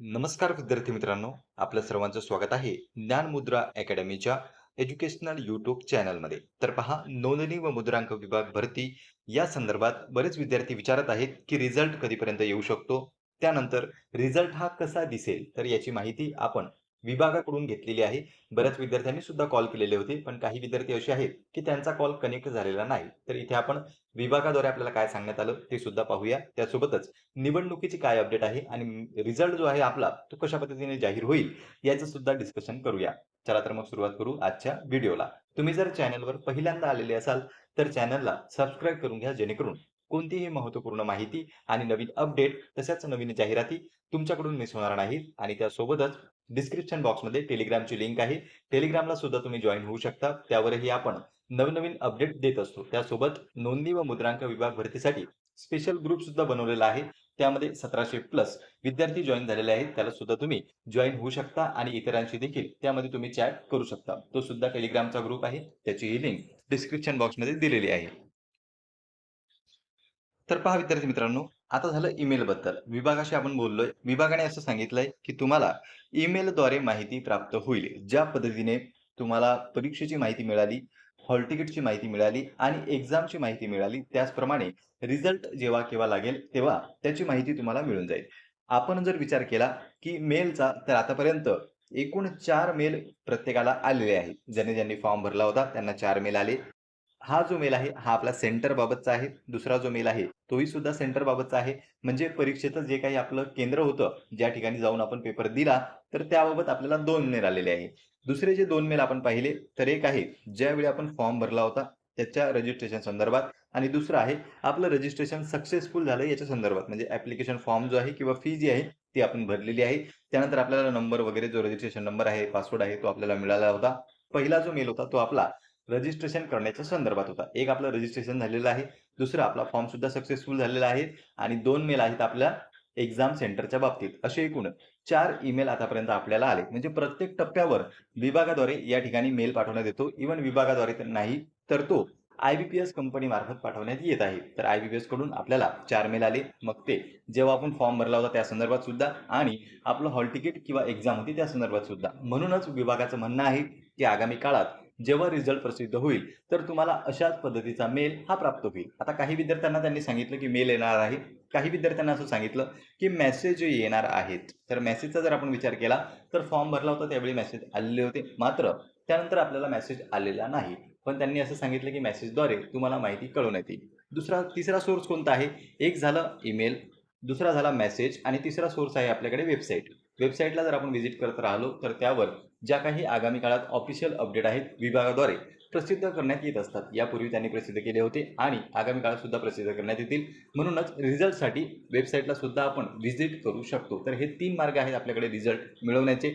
नमस्कार विद्यार्थी मित्रांनो आपलं सर्वांचं स्वागत आहे ज्ञानमुद्रा अकॅडमीच्या एज्युकेशनल यूट्यूब चॅनलमध्ये. तर पहा नोंदणी व मुद्रांक विभाग भरती या संदर्भात बरेच विद्यार्थी विचारत आहेत की रिझल्ट कधीपर्यंत येऊ शकतो? त्यानंतर रिझल्ट हा कसा दिसेल? तर याची माहिती आपण विभागाकडून घेतलेली आहे. बऱ्याच विद्यार्थ्यांनी सुद्धा कॉल केलेले होते. पण काही विद्यार्थी असे आहेत की त्यांचा कॉल कनेक्ट झालेला नाही. तर इथे आपण विभागाद्वारे आपल्याला काय सांगण्यात आलं ते सुद्धा पाहूया. त्यासोबतच निवडणुकीची काय अपडेट आहे आणि रिझल्ट जो आहे आपला तो कशा पद्धतीने जाहीर होईल याचं सुद्धा डिस्कशन करूया. चला तर मग सुरुवात करू आजच्या व्हिडिओला. तुम्ही जर चॅनलवर पहिल्यांदा आलेले असाल तर चॅनलला सबस्क्राईब करून घ्या जेणेकरून कोणतीही महत्त्वपूर्ण माहिती आणि नवीन अपडेट तशाच नवीन जाहिराती तुमच्याकडून मिस होणार नाहीत. आणि त्यासोबतच डिस्क्रिप्शन बॉक्समध्ये टेलिग्रामची लिंक आहे. टेलिग्रामला सुद्धा तुम्ही जॉईन होऊ शकता. त्यावरही आपण नवनवीन अपडेट देत असतो. त्यासोबत नोंदणी व मुद्रांक विभाग भरतीसाठी स्पेशल ग्रुप सुद्धा बनवलेला आहे. त्यामध्ये सतराशे प्लस विद्यार्थी जॉईन झालेले आहेत. त्याला सुद्धा तुम्ही जॉईन होऊ शकता आणि इतरांशी देखील त्यामध्ये तुम्ही चॅट करू शकता. तो सुद्धा टेलिग्रामचा ग्रुप आहे. त्याची ही लिंक डिस्क्रिप्शन बॉक्समध्ये दिलेली आहे. तर पहा विद्यार्थी मित्रांनो आता झालं ईमेल बद्दल. विभागाशी आपण बोललोय. विभागाने असं सांगितलंय की तुम्हाला ईमेलद्वारे माहिती प्राप्त होईल. ज्या पद्धतीने तुम्हाला परीक्षेची माहिती मिळाली हॉल तिकीटची माहिती मिळाली आणि एक्झामची माहिती मिळाली त्याचप्रमाणे रिझल्ट जेव्हा केव्हा लागेल तेव्हा त्याची माहिती तुम्हाला मिळून जाईल. आपण जर विचार केला की मेलचा तर आतापर्यंत एकूण चार मेल प्रत्येकाला आलेले आहेत. ज्याने ज्यांनी फॉर्म भरला होता त्यांना चार मेल आले. हा जो मेल आहे हा आपला सेंटर बाबतचा आहे. दुसरा जो मेल आहे तोही सुद्धा सेंटर बाबतचा आहे. म्हणजे परीक्षेचं जे काही आपलं केंद्र होतं ज्या ठिकाणी जाऊन आपण पेपर दिला तर त्याबाबत आपल्याला दोन मेल आलेले आहे दुसरे जे दोन मेल आपण पाहिले तर एक आहे ज्यावेळी आपण फॉर्म भरला होता त्याच्या रजिस्ट्रेशन संदर्भात. आणि दुसरं आहे आपलं रजिस्ट्रेशन सक्सेसफुल झालं याच्या संदर्भात. म्हणजे ऍप्लिकेशन फॉर्म जो आहे किंवा फी जी आहे ती आपण भरलेली आहे. त्यानंतर आपल्याला नंबर वगैरे जो रजिस्ट्रेशन नंबर आहे पासवर्ड आहे तो आपल्याला मिळाला होता. पहिला जो मेल होता तो आपला रजिस्ट्रेशन करण्याच्या संदर्भात होता. एक आपलं रजिस्ट्रेशन झालेलं आहे दुसरा आपला फॉर्म सुद्धा सक्सेसफुल झालेला आहे आणि दोन मेल आहेत आपल्या एक्झाम सेंटरच्या बाबतीत. असे एकूण चार ईमेल आतापर्यंत आपल्याला आले. म्हणजे प्रत्येक टप्प्यावर विभागाद्वारे या ठिकाणी मेल पाठवण्यात येतो. इव्हन विभागाद्वारे तर नाही तर तो I B P S company मार्फत पाठवण्यात येत आहे. तर आय बी पी एसकडून आपल्याला चार मेल आले. मग ते जेव्हा आपण फॉर्म भरला होता त्या संदर्भात सुद्धा आणि आपलं हॉल तिकीट किंवा एक्झाम होती त्या संदर्भात सुद्धा. म्हणूनच विभागाचं म्हणणं आहे की आगामी काळात जेव्हा रिझल्ट प्रसिद्ध होईल तर तुम्हाला अशाच पद्धतीचा मेल हा प्राप्त होईल. आता काही विद्यार्थ्यांना त्यांनी सांगितलं की मेल येणार आहे. काही विद्यार्थ्यांना असं सांगितलं की मेसेज येणार आहेत. तर मेसेजचा जर आपण विचार केला तर फॉर्म भरला होता त्यावेळी मेसेज आलेले होते. मात्र त्यानंतर आपल्याला मेसेज आलेला नाही. पण त्यांनी असं सांगितलं की मेसेजद्वारे तुम्हाला माहिती कळून येते. दुसरा तिसरा सोर्स कोणता आहे? एक झालं ईमेल दुसरा झाला मेसेज आणि तिसरा सोर्स आहे आपल्याकडे वेबसाईट वेबसाईटला जर आपण व्हिजिट करत राहिलो तर त्यावर ज्या काही आगामी काळात ऑफिशियल अपडेट आहेत विभागाद्वारे प्रसिद्ध करण्यात येत असतात. यापूर्वी त्यांनी प्रसिद्ध केले होते आणि आगामी काळात सुद्धा प्रसिद्ध करण्यात येतील. म्हणूनच रिझल्टसाठी वेबसाईटला सुद्धा आपण व्हिजिट करू शकतो. तर हे तीन मार्ग आहेत आपल्याकडे रिझल्ट मिळवण्याचे.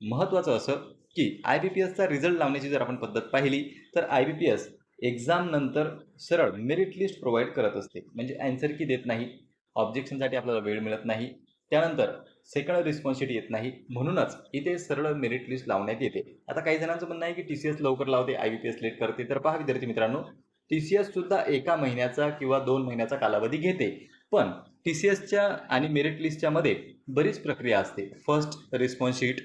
महत्त्वाचं असं की आय बी पी एसचा रिझल्ट लावण्याची जर आपण पद्धत पाहिली तर आय बी पी एस एक्झामनंतर सरळ मेरिट लिस्ट प्रोव्हाइड करत असते. म्हणजे अँसर की देत नाही. ऑब्जेक्शनसाठी आपल्याला वेळ मिळत नाही. त्यानंतर सेकंड रिस्पॉन्स शीट येत नाही. म्हणूनच इथे सरळ मेरिट लिस्ट लावण्यात येते. आता काही जणांचं म्हणणं आहे की टी सी एस लवकर लावते I B P S late करते. तर पहा विद्यार्थी मित्रांनो टी सी एस सुद्धा एका महिन्याचा किंवा दोन महिन्याचा कालावधी घेते. पण टी सी एसच्या आणि मेरिट लिस्टच्या मध्ये बरीच प्रक्रिया असते. फर्स्ट रिस्पॉन्स शीट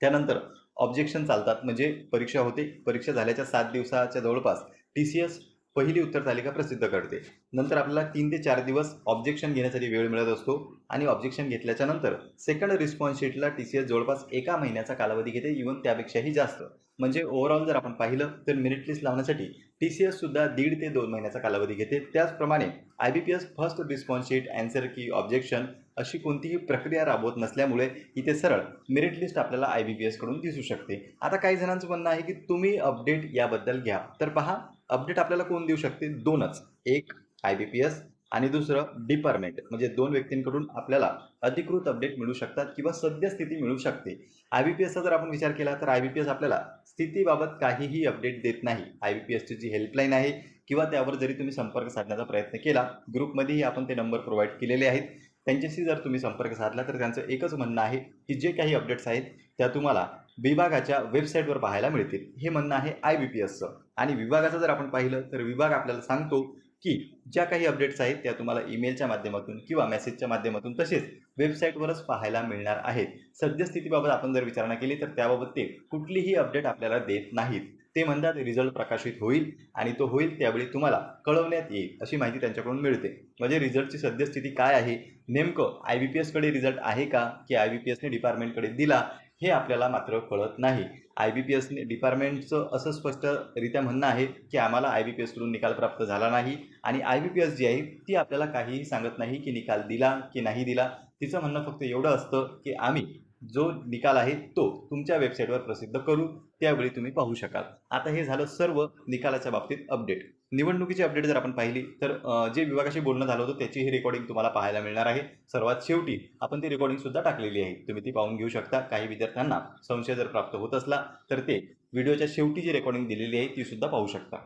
त्यानंतर ऑब्जेक्शन चालतात. म्हणजे परीक्षा होते. परीक्षा झाल्याच्या सात दिवसाच्या जवळपास टी सी एस पहिली उत्तर तालिका प्रसिद्ध करते. नंतर आपल्याला तीन ते चार दिवस ऑब्जेक्शन घेण्यासाठी वेळ मिळत असतो आणि ऑब्जेक्शन घेतल्याच्या नंतर सेकंड रिस्पॉन्स शीटला टी सी एस जवळपास एका महिन्याचा कालावधी घेते इव्हन त्यापेक्षाही जास्त. म्हणजे ओव्हरऑल जर आपण पाहिलं तर मेरिट लिस्ट लावण्यासाठी टी सी एस सुद्धा दीड ते दोन महिन्याचा कालावधी घेते. त्याचप्रमाणे I B P S first response sheet answer key objection अशी कोणतीही प्रक्रिया राबवत नसल्यामुळे इथे सरळ मेरिट लिस्ट आपल्याला आय बी पी एसकडून दिसू शकते. आता काही जणांचं म्हणणं आहे की तुम्ही अपडेट याबद्दल घ्या. तर पहा अपडेट आपल्याला कोण देऊ शकते? दोनच. एक आय बी पी एस आणि दुसरं डिपार्टमेंट म्हणजे दोन व्यक्तींकडून आपल्याला अधिकृत अपडेट मिळू शकतात किंवा सद्यस्थिती मिळू शकते. आय बी पी एसचा जर आपण विचार केला तर आय बी पी एस आपल्याला स्थितीबाबत काहीही अपडेट देत नाही. आय बी पी एसची जी हेल्पलाईन आहे किंवा त्यावर जरी तुम्ही संपर्क साधण्याचा प्रयत्न केला ग्रुपमध्येही आपण ते नंबर प्रोव्हाइड केलेले आहेत. त्यांच्याशी जर तुम्ही संपर्क साधला तर त्यांचं एकच म्हणणं आहे की जे काही अपडेट्स आहेत त्या तुम्हाला विभागाच्या वेबसाईटवर पाहायला मिळतील. हे म्हणणं आहे आय बी पी एसचं आणि विभागाचं जर आपण पाहिलं तर विभाग आपल्याला सांगतो की ज्या काही अपडेट्स आहेत त्या तुम्हाला ईमेलच्या माध्यमातून किंवा मेसेजच्या माध्यमातून तसेच वेबसाईटवरच पाहायला मिळणार आहेत. सद्यस्थितीबाबत आपण जर विचारणा केली तर त्याबाबत ते कुठलीही अपडेट आपल्याला देत नाहीत. ते म्हणतात रिझल्ट प्रकाशित होईल आणि तो होईल त्यावेळी तुम्हाला कळवण्यात येईल अशी माहिती त्यांच्याकडून मिळते. म्हणजे रिझल्टची सद्यस्थिती काय आहे? नेमकं आय बी पी एसकडे रिझल्ट आहे का? की आय बी पी एसने डिपार्टमेंटकडे दिला? हे आपल्याला मात्र कळत नाही. आय बी पी एसने डिपार्टमेंटचं असं स्पष्टरित्या म्हणणं आहे की आम्हाला आय बी पी एसकडून निकाल प्राप्त झाला नाही आणि आय बी पी एस जी आहे ती आपल्याला काहीही सांगत नाही की निकाल दिला की नाही दिला. तिचं म्हणणं फक्त एवढं असतं की आम्ही जो निकाल आहे तो तुमच्या वेबसाईटवर प्रसिद्ध करू. त्यावेळी तुम्ही पाहू शकाल. आता हे झालं सर्व निकालाच्या बाबतीत अपडेट निवडणुकीची अपडेट जर आपण पाहिली तर जे विभागाशी बोलणं झालं होतं त्याची ही रेकॉर्डिंग तुम्हाला पाहायला मिळणार आहे. सर्वात शेवटी आपण ती रेकॉर्डिंग सुद्धा टाकलेली आहे. तुम्ही ती पाहून घेऊ शकता. काही विद्यार्थ्यांना संशय जर प्राप्त होत असला तर ते व्हिडिओच्या शेवटी जी रेकॉर्डिंग दिलेली आहे ती सुद्धा पाहू शकता.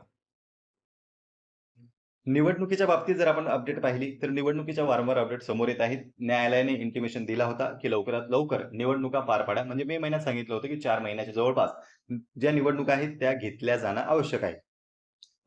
निवडणुकीच्या बाबतीत जर आपण अपडेट पाहिली तर निवडणुकीच्या वारंवार अपडेट समोर येत आहेत. न्यायालयाने इंटिमेशन दिला होता की लवकरात लवकर निवडणुका पार पाडा. म्हणजे मे महिन्यात सांगितलं होतं की चार महिन्याच्या जवळपास ज्या निवडणुका आहेत त्या घेतल्या जाणं आवश्यक आहे.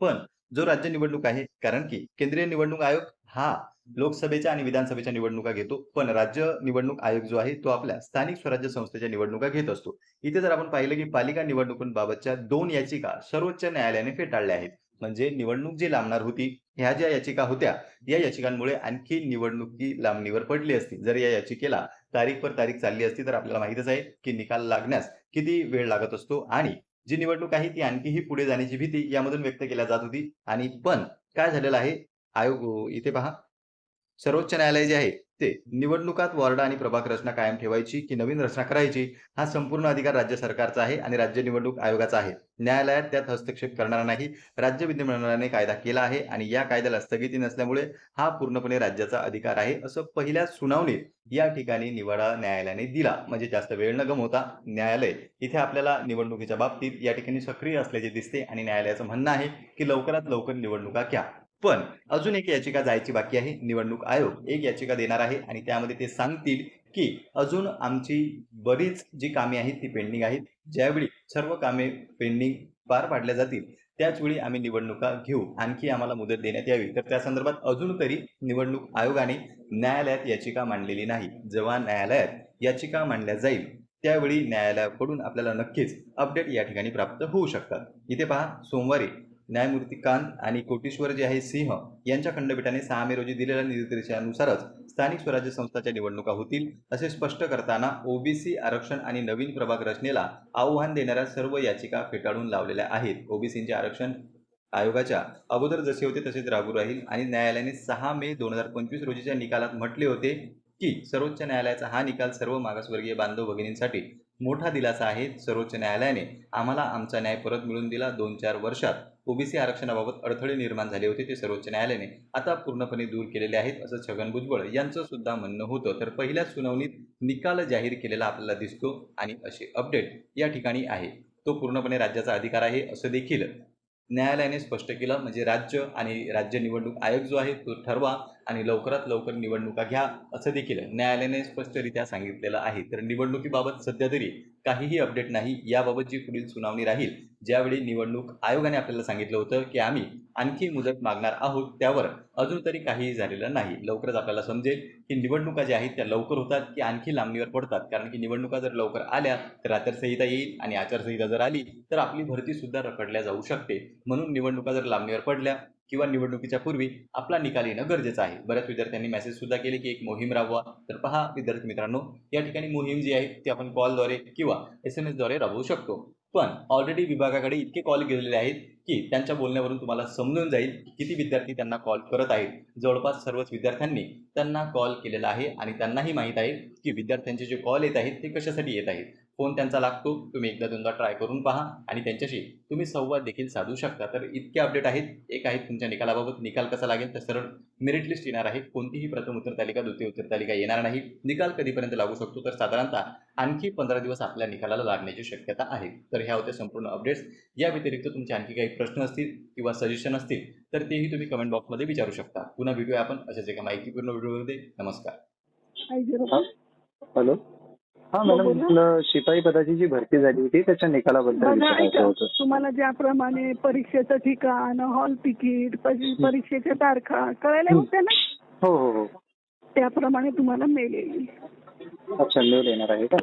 पण जो राज्य निवडणूक आहे कारण की केंद्रीय निवडणूक आयोग हा लोकसभेच्या आणि विधानसभेच्या निवडणुका घेतो पण राज्य निवडणूक आयोग जो आहे तो आपल्या स्थानिक स्वराज्य संस्थेच्या निवडणुका घेत असतो. इथे जर आपण पाहिलं की पालिका निवडणुकांबाबतच्या दोन याचिका सर्वोच्च न्यायालयाने फेटाळल्या आहेत. म्हणजे निवडणूक जी लांबणार होती ह्या ज्या याचिका होत्या या याचिकांमुळे आणखी निवडणुकी लांबणीवर पडली असती. जर या याचिकेला तारीख पर तारीख चालली असती तर आपल्याला माहितच आहे की निकाल लागण्यास किती वेळ लागत असतो आणि जी निवडणूक आहे ती आणखीही पुढे जाण्याची भीती यामधून व्यक्त केल्या जात होती. आणि पण काय झालेलं आहे? आयोग इथे पहा. सर्वोच्च न्यायालय जे आहे ते निवडणुकात वॉर्ड आणि प्रभाग रचना कायम ठेवायची की नवीन रचना करायची हा संपूर्ण अधिकार राज्य सरकारचा आहे आणि राज्य निवडणूक आयोगाचा आहे. न्यायालयात त्यात हस्तक्षेप करणार नाही. राज्य विधिमंडळाने कायदा केला आहे आणि या कायद्याला स्थगिती नसल्यामुळे हा पूर्णपणे राज्याचा अधिकार आहे असं पहिल्या सुनावणीत या ठिकाणी निवाडा न्यायालयाने दिला. म्हणजे जास्त वेळ न गमवता न्यायालय इथे आपल्याला निवडणुकीच्या बाबतीत या ठिकाणी सक्रिय असल्याचे दिसते आणि न्यायालयाचं म्हणणं आहे की लवकरात लवकर निवडणुका घ्या. पण अजून एक याचिका जायची बाकी आहे निवडणूक आयोग एक याचिका देणार आहे आणि त्यामध्ये ते सांगतील की अजून आमची बरीच जी कामे आहेत ती पेंडिंग आहेत. ज्यावेळी सर्व कामे पेंडिंग पार पाडल्या जातील त्याचवेळी आम्ही निवडणुका घेऊ. आणखी आम्हाला मुदत देण्यात यावी. तर त्या संदर्भात अजून तरी निवडणूक आयोगाने न्यायालयात याचिका मांडलेली नाही. जेव्हा न्यायालयात याचिका मांडल्या जाईल त्यावेळी न्यायालयाकडून आपल्याला नक्कीच अपडेट या ठिकाणी प्राप्त होऊ शकतात. इथे पहा सोमवारी न्यायमूर्ती कांत आणि कोटेश्वर जे आहे सिंह यांच्या खंडपीठाने सहा मे रोजी दिलेल्या निर्देशानुसारच स्थानिक स्वराज्य संस्थाच्या निवडणुका होतील असे स्पष्ट करताना ओबीसी आरक्षण आणि नवीन प्रभाग रचनेला आव्हान देणाऱ्या सर्व याचिका फेटाळून लावलेल्या आहेत. ओबीसींचे आरक्षण आयोगाच्या अगोदर जसे होते तसेच लागू राहील आणि न्यायालयाने सहा मे दोन हजार पंचवीस रोजीच्या निकालात म्हटले होते की सर्वोच्च न्यायालयाचा हा निकाल सर्व मागासवर्गीय बांधव भगिनींसाठी मोठा दिलासा आहे. सर्वोच्च न्यायालयाने आम्हाला आमचा न्याय परत मिळून दिला दोन चार वर्षात. ओबीसी आरक्षणाबाबत अडथळे निर्माण झाले होते ते सर्वोच्च न्यायालयाने आता पूर्णपणे दूर केलेले आहेत असं छगन भुजबळ यांचं सुद्धा म्हणणं होतं. तर पहिल्या सुनावणीत निकाल जाहीर केलेला आपल्याला दिसतो आणि असे अपडेट या ठिकाणी आहे. तो पूर्णपणे राज्याचा अधिकार आहे असं देखील न्यायालयाने स्पष्ट केलं. म्हणजे राज्य आणि राज्य निवडणूक आयोग जो आहे तो ठरवा. आणि लवकरात लवकर निवडणुका घ्या असं देखील न्यायालयाने स्पष्टरित्या सांगितलेलं आहे. तर निवडणुकीबाबत सध्या तरी काहीही अपडेट नाही. याबाबत जी पुढील सुनावणी राहील ज्यावेळी निवडणूक आयोगाने आपल्याला सांगितलं होतं की आम्ही आणखी मुदत मागणार आहोत त्यावर अजून तरी काहीही झालेलं नाही. लवकरच आपल्याला समजेल की निवडणुका ज्या आहेत त्या लवकर होतात की आणखी लांबणीवर पडतात. कारण की निवडणुका जर लवकर आल्या तर आचारसंहिता येईल आणि आचारसंहिता जर आली तर आपली भरती सुद्धा रखडल्या जाऊ शकते. म्हणून निवडणुका जर लांबणीवर पडल्या किंवा निवडणुकीच्या पूर्वी आपला निकाल येणं गरजेचं आहे. बऱ्याच विद्यार्थ्यांनी मेसेज सुद्धा केले की एक मोहीम राबवा. तर पहा विद्यार्थी मित्रांनो या ठिकाणी मोहीम जी आहे ती आपण कॉलद्वारे किंवा एस एम एसद्वारे राबवू शकतो. पण ऑलरेडी विभागाकडे इतके कॉल गेलेले आहेत की त्यांच्या बोलण्यावरून तुम्हाला समजून जाईल किती विद्यार्थी त्यांना कॉल करत आहेत. जवळपास सर्वच विद्यार्थ्यांनी त्यांना कॉल केलेला आहे आणि त्यांनाही माहीत आहे की विद्यार्थ्यांचे जे कॉल येत आहेत ते कशासाठी येत आहेत. फोन त्यांचा लागतो तुम्ही एकदा दोनदा ट्राय करून पहा आणि त्यांच्याशी तुम्ही संवाद देखील साधू शकता. तर इतके अपडेट आहेत. एक आहेत तुमच्या निकालाबाबत. निकाल कसा लागेल? तर सरळ मेरिट लिस्ट येणार आहे. कोणतीही प्रथम उत्तर तालिका द्वितीय उत्तर तालिका येणार नाही. निकाल कधीपर्यंत लागू शकतो? तर साधारणतः आणखी पंधरा दिवस आपल्या निकालाला लागण्याची शक्यता आहे. तर ह्या होत्या संपूर्ण अपडेट्स या व्यतिरिक्त तुमचे आणखी काही प्रश्न असतील किंवा सजेशन असतील तर तेही तुम्ही कमेंट बॉक्समध्ये विचारू शकता. पुन्हा भेटूया आपण अशाच एका माहितीपूर्ण व्हिडिओमध्ये नमस्कार. हॅलो हा मॅडम. आपलं शिपाई पदाची जी भरती झाली होती त्याच्या निकालाबद्दल बघा विचारायचं ऐका होतं. तुम्हाला ज्याप्रमाणे परीक्षेचं ठिकाण हॉल तिकीट परी- परीक्षेच्या तारखा कळायला होत्या ना? हो हो हो. त्याप्रमाणे तुम्हाला मेल येईल. अच्छा मेल येणार आहे का?